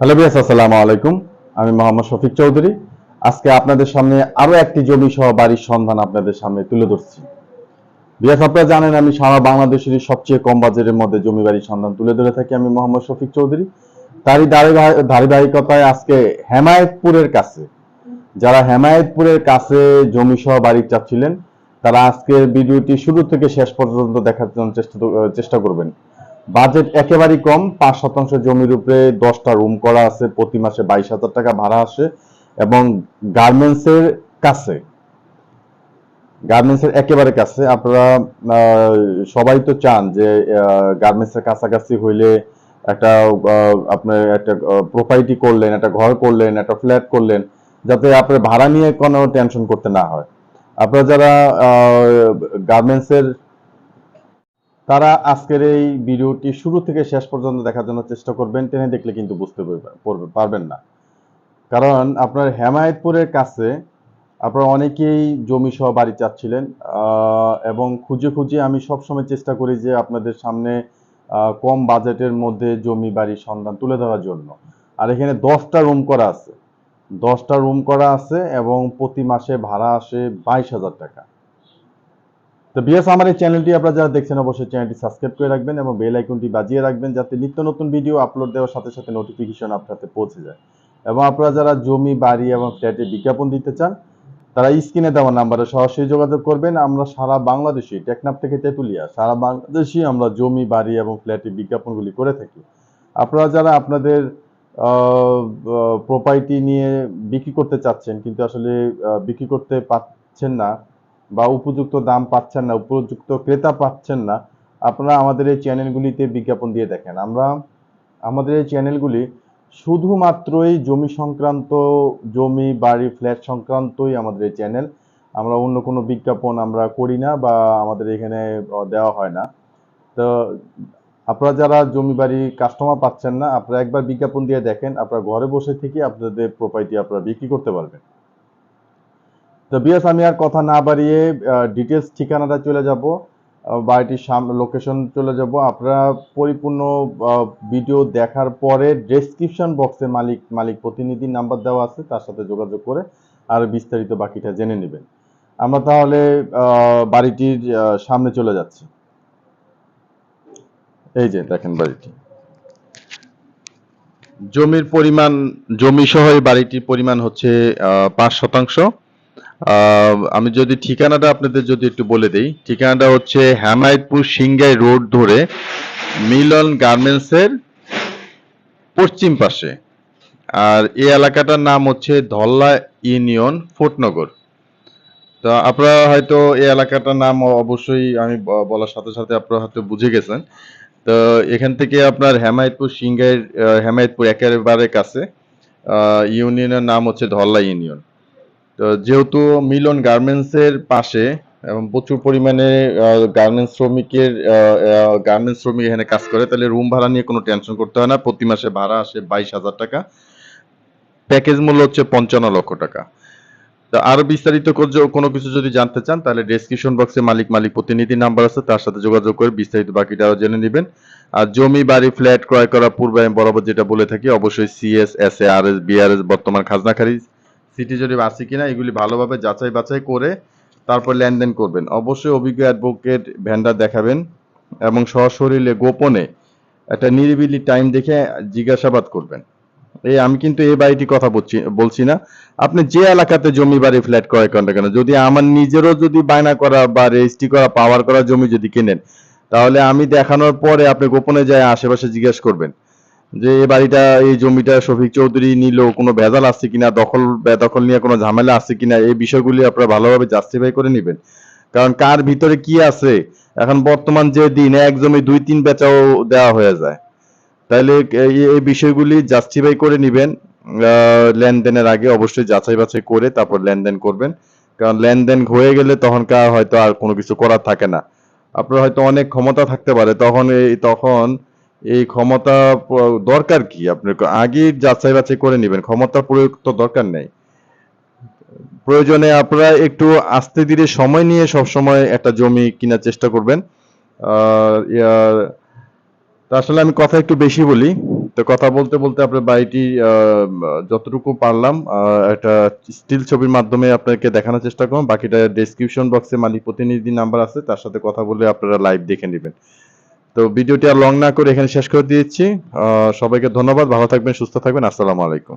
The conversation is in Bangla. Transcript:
হ্যালো বিয়াস আসসালামু আলাইকুম। আমি মোহাম্মদ শফিক চৌধুরী। আজকে আপনাদের সামনে আরও একটি জমি সহ বাড়ির সন্ধান আপনাদের সামনে তুলে ধরছি। বিয়াস আপনারা জানেন আমি সারা বাংলাদেশেরই সবচেয়ে কম বাজারের মধ্যে জমি বাড়ির সন্ধান তুলে ধরে থাকি আমি মোহাম্মদ শফিক চৌধুরী। তারই ধারাবাহিকতায় আজকে হেমায়েতপুরের কাছে, যারা হেমায়েতপুরের কাছে জমি সহ বাড়ি চাচ্ছিলেন তারা আজকের ভিডিওটি শুরু থেকে শেষ পর্যন্ত দেখার জন্য চেষ্টা করবেন। বাজেট একেবারেই কম, পাঁচ শতাংশ জমির উপরে দশটা রুম করা আছে, প্রতি মাসে বাইশ হাজার টাকা ভাড়া আসে এবং গার্মেন্টস এর কাছে গার্মেন্টস এর একেবারে কাছে, আপনারা সবাই তো চান যে গার্মেন্টস এর কাছাকাছি হইলে একটা আপনার একটা প্রোপাইটি করলেন, একটা ঘর করলেন, একটা ফ্ল্যাট করলেন, যাতে আপনার ভাড়া নিয়ে কোনো টেনশন করতে না হয়। আপনারা যারা গার্মেন্টস এর তারা আজকের এই ভিডিওটি শুরু থেকে শেষ পর্যন্ত দেখার জন্য চেষ্টা করবেন। টেনে দেখলে কিন্তু বুঝতে পারবেন না। কারণ আপনার হেমায়েতপুরের কাছে আপনারা অনেকেই জমি সহ বাড়ি চাচ্ছিলেন এবং খুঁজে খুঁজে আমি সবসময় চেষ্টা করি যে আপনাদের সামনে কম বাজেটের মধ্যে জমি বাড়ির সন্ধান তুলে ধরার জন্য। আর এখানে দশটা রুম করা আছে। দশটা রুম করা আছে এবং প্রতি মাসে ভাড়া আসে বাইশ হাজার টাকা। তো বিএস আমার এই চ্যানেলটি আপনারা যারা দেখছেন, অবশ্যই চ্যানেলটি সাবস্ক্রাইব করে রাখবেন এবং বেল আইকনটি বাজিয়ে রাখবেন যাতে নিত্য নতুন ভিডিও আপলোড দেওয়ার সাথে সাথে নোটিফিকেশন আপনার হাতে পৌঁছে যায়। এবং আপনারা যারা জমি, বাড়ি এবং ফ্ল্যাটে বিজ্ঞাপন দিতে চান, তারা স্ক্রিনে দেওয়া নাম্বারে সরাসরি যোগাযোগ করবেন। আমরা সারা বাংলাদেশে, টেকনাফ থেকে তেঁতুলিয়া, সারা বাংলাদেশে আমরা জমি, বাড়ি এবং ফ্ল্যাটে বিজ্ঞাপনগুলি করে থাকি। আপনারা যারা আপনাদের প্রপার্টি নিয়ে বিক্রি করতে চাচ্ছেন, কিন্তু আসলে বিক্রি করতে পারছেন না বা উপযুক্ত দাম পাচ্ছেন না, উপযুক্ত ক্রেতা পাচ্ছেন না, আপনারা আমাদের এই চ্যানেলগুলিতে বিজ্ঞাপন দিয়ে দেখেন। আমরা আমাদের এই চ্যানেলগুলি শুধুমাত্রই জমি সংক্রান্ত, জমি, বাড়ি, ফ্ল্যাট সংক্রান্তই আমাদের এই চ্যানেল। আমরা অন্য কোনো বিজ্ঞাপন আমরা করি না বা আমাদের এখানে দেওয়া হয় না। তো আপনারা যারা জমি, বাড়ি কাস্টমার পাচ্ছেন না, আপনারা একবার বিজ্ঞাপন দিয়ে দেখেন, আপনারা ঘরে বসে থেকে আপনাদের প্রপার্টি আপনারা বিক্রি করতে পারবেন। তো বিএস আমি আর কথা না বাড়িয়ে ডিটেলস ঠিকানাটা চলে যাব বাড়িটির সামনে লোকেশন চলে যাব। আপনারা পরিপূর্ণ ভিডিও দেখার পরে ডেসক্রিপশন বক্সে মালিক মালিক প্রতিনিধির নাম্বার দেওয়া আছে, তার সাথে যোগাযোগ করে আর বিস্তারিত বাকিটা জেনে নেবেন। আমরা তাহলে বাড়িটির সামনে চলে যাচ্ছি। এই যে দেখেন বাড়িটি। জমির পরিমাণ, জমি সহ বাড়িটির পরিমাণ হচ্ছে পাঁচ শতাংশ। আমি যদি ঠিকানাটা আপনাদের যদি একটু বলে দেই, ঠিকানাটা হচ্ছে হেমায়তপুর সিংগাই রোড ধরে মিলন গার্মেন্টস এর পশ্চিম পাশে। আর এই এলাকাটার নাম হচ্ছে ধল্লা ইউনিয়ন ফোর্টনগর তো আপনারা হয়তো এই এলাকাটার নাম অবশ্যই আমি বলার সাথে সাথে আপনারা হয়তো বুঝে গেছেন। তো এখান থেকে আপনার হেমায়তপুর সিংগাইয়ের হেমায়তপুর একেবারে কাছে ইউনিয়নের নাম হচ্ছে ধল্লা ইউনিয়ন। তো যেহেতু মিলন গার্মেন্টস এর পাশে এবং প্রচুর পরিমাণে গার্মেন্টস শ্রমিকের গার্মেন্টস শ্রমিক এখানে কাজ করে, তাহলে রুম ভাড়া নিয়ে কোনো টেনশন করতে হয় না। প্রতি মাসে ভাড়া আসে বাইশ হাজার টাকা। প্যাকেজ মূল্য হচ্ছে পঞ্চান্ন লক্ষ টাকা। তো আরও বিস্তারিত কোনো কিছু যদি জানতে চান, তাহলে ডেসক্রিপশন বক্সে মালিক মালিক প্রতিনিধি নাম্বার আছে, তার সাথে যোগাযোগ করে বিস্তারিত বাকিটা জেনে নেবেন। আর জমি, বাড়ি ফ্ল্যাট ক্রয় করার পূর্বে আমি বরাবর যেটা বলে থাকি, অবশ্যই CS S A R S BRS বর্তমান খাজনা খারিজ। সিটি জরিপ আছে কিনা, এগুলি ভালোভাবে যাচাই বাছাই করে তারপর লেনদেন করবেন। অবশ্যই অভিজ্ঞ অ্যাডভোকেট ভ্যান্ডার দেখাবেন এবং সশরীরে, গোপনে একটা নিরিবিলি টাইম দেখে জিজ্ঞাসাবাদ করবেন। এই আমি কিন্তু এই বাড়িটি কথা বলছি বলছি না। আপনি যে এলাকাতে জমি বাড়ি ফ্ল্যাট ক্রয় করেন কেন? যদি আমার নিজেরও যদি বায়না করা বা রেজিস্ট্রি করা পাওয়ার করা জমি যদি কেনেন, তাহলে আমি দেখানোর পরে আপনি গোপনে যায় আশেপাশে জিজ্ঞেস করবেন। যে এই বাড়িটা, এই জমিটা শফিক চৌধুরী নিল, কোনো ভেজাল আছে কিনা, দখল, বেদখল নিয়ে কোনো ঝামেলা আছে কিনা, এই বিষয়গুলি আপনারা ভালোভাবে জাস্টিফাই করে নেবেন। কারণ কার ভিতরে কি আছে? এখন বর্তমান যে দিন, এক জমি দুই, তিন বেচাও দেওয়া হয়ে যায়। তাইলে এই বিষয়গুলি জাস্টিফাই করে নেবেন। লেনদেনের আগে অবশ্যই যাচাই বাছাই করে তারপর লেনদেন করবেন। কারণ লেনদেন হয়ে গেলে তখন কার হয়তো আর কোনো কিছু করার থাকে না। আপনার হয়তো অনেক ক্ষমতা থাকতে পারে, তখন এই, তখন এই ক্ষমতা দরকার কি? আপনি আগে যাচাই বাছাই করে নেবেন, ক্ষমতা প্রয়োগ তো দরকার নেই। প্রয়োজনে আপনারা একটু আস্তে ধীরে সময় নিয়ে সব সময় একটা জমি কেনার চেষ্টা করবেন। আসলে আমি কথা একটু বেশি বলি। তো কথা বলতে বলতে আপনার বাড়িটি যতটুকু পারলাম একটা স্টিল ছবির মাধ্যমে আপনাকে দেখানোর চেষ্টা করুন বাকিটা ডেসক্রিপশন বক্সে মালিক প্রতিনিধি নাম্বার আছে, তার সাথে কথা বলে আপনারা লাইভ দেখে নেবেন। তো ভিডিওটি আর লং না করে এখানে শেষ করে দিয়েছি সবাইকে ধন্যবাদ, ভালো থাকবেন, সুস্থ থাকবেন, আসসালামু আলাইকুম।